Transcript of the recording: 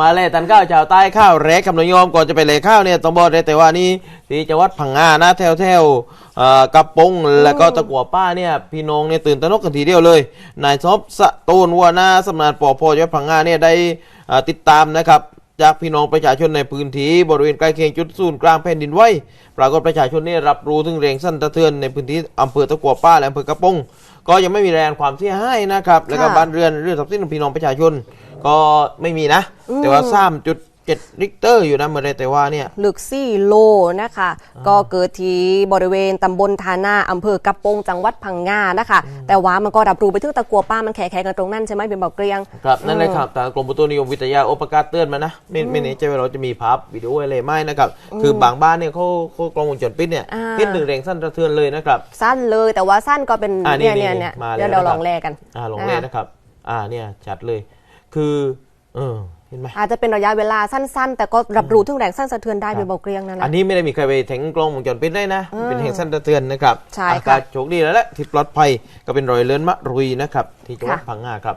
มาเลยตันข้าวชาวใต้ข้าวแรกคำนโยมก่อนจะไปเลยข้าวเนี่ยต้องบอกเลยแต่ว่านี่ที่จังหวัดพังงานะแถวแถวกระปงแล้วก็ตะกัวป้าเนี่ยพี่น้องเนี่ยตื่นตระหนกกันทีเดียวเลยนายซอบสะตูนวัวหน้าสำนักปอพอจังหวัดพังงาเนี่ยได้ติดตามนะครับ จากพี่น้องประชาชนในพื้นที่บริเวณใกล้เคียงจุดศูนย์กลางแผ่นดินไหวปรากฏประชาชนเนี่ยรับรู้ถึงแรงสั่นสะเทือนในพื้นที่อำเภอตะกัวป้าและอำเภอกระปงก็ยังไม่มีแรงความเสียหายนะครับ แล้วก็ค่ะบ้านเรือนเรื่องทรัพย์สินของพี่น้องประชาชน ก็ไม่มีนะอืมแต่ว่าสามจุด เจ็ดริกเตอร์อยู่นะเมื่อไรแต่ว่าเนี่ย ลึกสี่โลนะคะ ก็เกิดที่บริเวณตำบลทานาอำเภอกระโปงจังหวัดพังงานะคะ แต่ว่ามันก็รับรู้ไปถึงตะกัวป้ามันแข่ๆกันตรงนั้นใช่ไหมเป็นบอกเกรียง ครับ นั่นเลยครับ ทางกรมอุตุนิยมวิทยาโอประกาศเตือนมานะ ไม่ไม่แน่ใจว่าเราจะมีภาพวิดีโออะไรไหมนะครับ คือบางบ้านเนี่ยเขาเขากล้องวงจรปิดเนี่ยอ่าเห็นถึงแรงสั่นสะเทือนเลยนะครับ สั้นเลยแต่ว่าสั้นก็เป็นอ่านี่เนี่ยนี่เนี่ยเนี่ยมาแล้วเดี๋ยวเรานะครับลองแลกันอ่าลงเลยนะครับ อ่าเนี่ยชัดเลย คือเออ เห็นไหมอาจจะเป็นระยะเวลาสั้นๆ แต่ก็รับรู้ถึงแรงสั้นสะเทือนได้เป็นบอกเกรียงนั่นแหอัละนนี้ไม่ได้มีใครไปแทงกล้องวงจรปิดได้นะ เป็นแห่งสั้นสะเทือนนะครับใช่อาค่ะกาศโชคดีแล้วแหละที่ปลอดภัยก็เป็นรอยเลื่อนมะรุยนะครับที่จังหวัดค่ะพังงาครับ